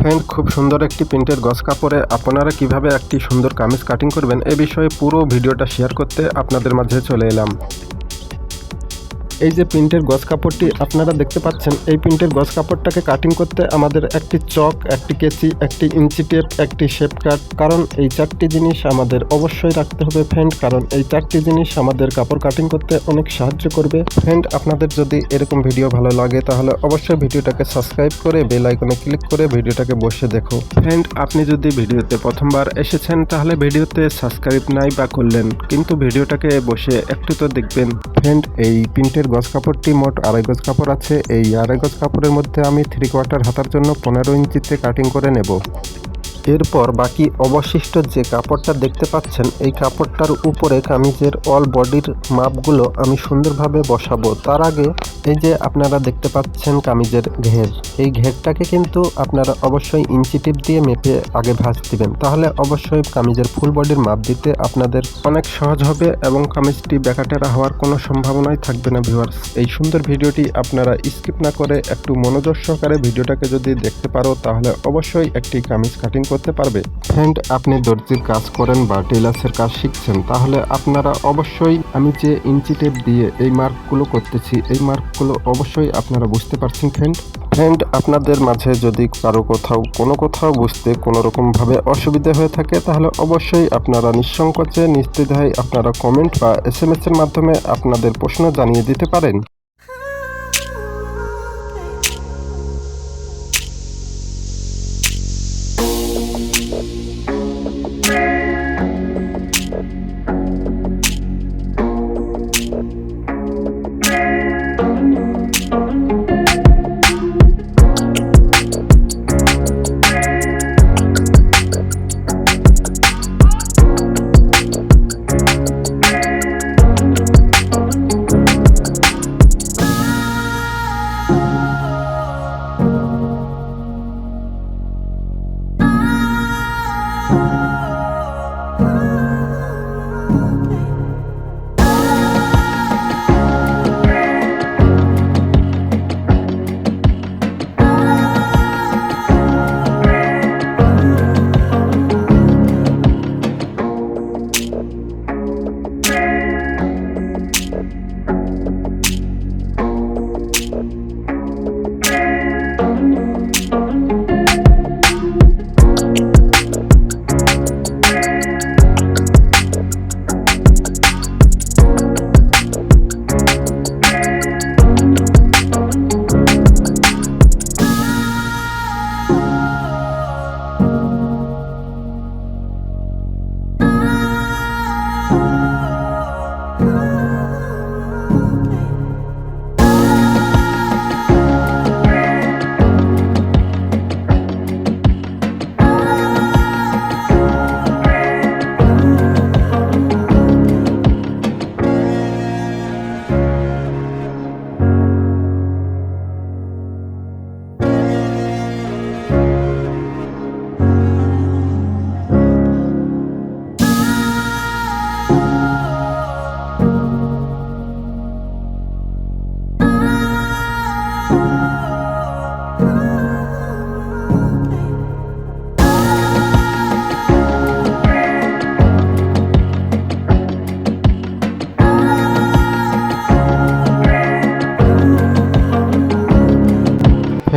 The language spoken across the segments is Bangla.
ফ্রেন্ড খুব সুন্দর একটি প্রিন্টের গস কাপড়ে আপনারা কীভাবে একটি সুন্দর কামিজ কাটিং করবেন, এ বিষয়ে পুরো ভিডিওটা শেয়ার করতে আপনাদের মাঝে চলে এলাম। এই যে প্রিন্টের গজ কাপড়টি আপনারা দেখতে পাচ্ছেন, এই প্রিন্টের গস কাপড়টাকে কাটিং করতে আমাদের একটি চক, একটি কেচি, একটি ইঞ্চি টেপ, একটি শেপ কাট কারণ এই চারটি জিনিস আমাদের অবশ্যই রাখতে হবে ফ্রেন্ড কারণ এই চারটি জিনিস আমাদের কাপড় কাটিং করতে অনেক সাহায্য করবে। ফ্রেন্ড আপনাদের যদি এরকম ভিডিও ভালো লাগে, তাহলে অবশ্যই ভিডিওটাকে সাবস্ক্রাইব করে বেল আইকনে ক্লিক করে ভিডিওটাকে বসে দেখো। ফ্রেন্ড আপনি যদি ভিডিওতে প্রথমবার এসেছেন, তাহলে ভিডিওতে সাবস্ক্রাইব নাই বা করলেন, কিন্তু ভিডিওটাকে বসে একটু তো দেখবেন। ফ্রেন্ড এই প্রিন্টের গজ কাপড়টি মোট আড়াই গজ কাপড় আছে। এই আড়াই গজ কাপড়ের মধ্যে আমি থ্রি কোয়ার্টার হাতার জন্য পনেরো ইঞ্চিতে কাটিং করে নেব। এরপর বাকি অবশিষ্ট যে কাপড়টা দেখতে পাচ্ছেন, এই কাপড়টার উপরে কামিজের অল বডির মাপগুলো আমি সুন্দরভাবে বসাবো। তার আগে এই যে আপনারা দেখতে পাচ্ছেন কামিজের ঘের। এই ঘেরটাকে কিন্তু আপনারা অবশ্যই ইঞ্চি দিয়ে মেপে আগে ভাঁজ দিবেন। তাহলে অবশ্যই কামিজের ফুল বডির মাপ দিতে আপনাদের অনেক সহজ হবে এবং কামিজটি ব্যাকাটেরা হওয়ার কোনো সম্ভাবনাই থাকবে না ভিউয়ার্স এই সুন্দর ভিডিওটি আপনারা স্কিপ না করে একটু মনোযোগ সহকারে ভিডিওটাকে যদি দেখতে পারো, তাহলে অবশ্যই একটি কামিজ কাটিং করতে পারবে। ফ্রেন্ড আপনি দর্জির কাজ করেন বা টেলার্সের কাজ শিখছেন, তাহলে আপনারা অবশ্যই আমি যে ইঞ্চি টেপ দিয়ে এই মার্কগুলো করতেছি, এই মার্কগুলো অবশ্যই আপনারা বুঝতে পারছেন ফ্রেন্ড ফ্রেন্ড আপনাদের মাঝে যদি কারও কোথাও, কোনো কোথাও বুঝতে কোনো রকমভাবে অসুবিধা হয়ে থাকে, তাহলে অবশ্যই আপনারা নিঃসংকোচে নিস্তেধায় আপনারা কমেন্ট বা এস এম এর মাধ্যমে আপনাদের প্রশ্ন জানিয়ে দিতে পারেন।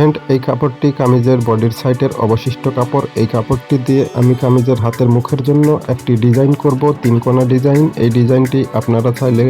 ফ্রেন্ড এই কাপড়টি কামিজের বডির সাইডের অবশিষ্ট কাপড়। এই কাপড়টি দিয়ে আমি কামিজের হাতের মুখের জন্য একটি ডিজাইন করব তিন কোনা ডিজাইন। এই ডিজাইনটি আপনারা চাইলে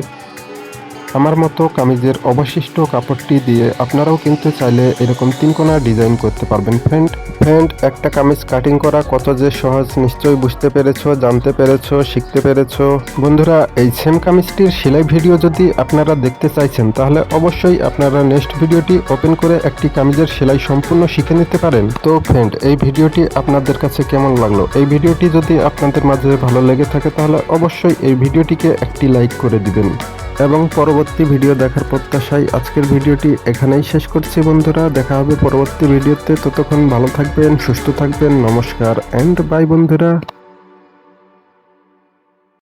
আমার মতো কামিজের অবশিষ্ট কাপড়টি দিয়ে আপনারাও কিন্তু চাইলে এরকম তিন কোনা ডিজাইন করতে পারবেন। ফ্রেন্ড ফ্রেন্ড, একটা কামিজ কাটিং করা কত যে সহজ, নিশ্চয়ই বুঝতে পেরেছ, জানতে পেরেছ, শিখতে পেরেছ। বন্ধুরা, এই সেম কামিজটির সেলাই ভিডিও যদি আপনারা দেখতে চাইছেন, তাহলে অবশ্যই আপনারা নেক্সট ভিডিওটি ওপেন করে একটি কামিজের সেলাই সম্পূর্ণ শিখে নিতে পারেন। তো ফ্রেন্ড এই ভিডিওটি আপনাদের কাছে কেমন লাগল? এই ভিডিওটি যদি আপনাদের মাঝে ভালো লেগে থাকে, তাহলে অবশ্যই এই ভিডিওটিকে একটি লাইক করে দিবেন। এবং পরবর্তী ভিডিও দেখার প্রত্যাশায় আজকের ভিডিওটি এখানেই শেষ করছি বন্ধুরা। দেখা হবে পরবর্তী ভিডিওতে। ততক্ষণ ভালো থাকবেন, সুস্থ থাকবেন। নমস্কার অ্যান্ড বাই বন্ধুরা।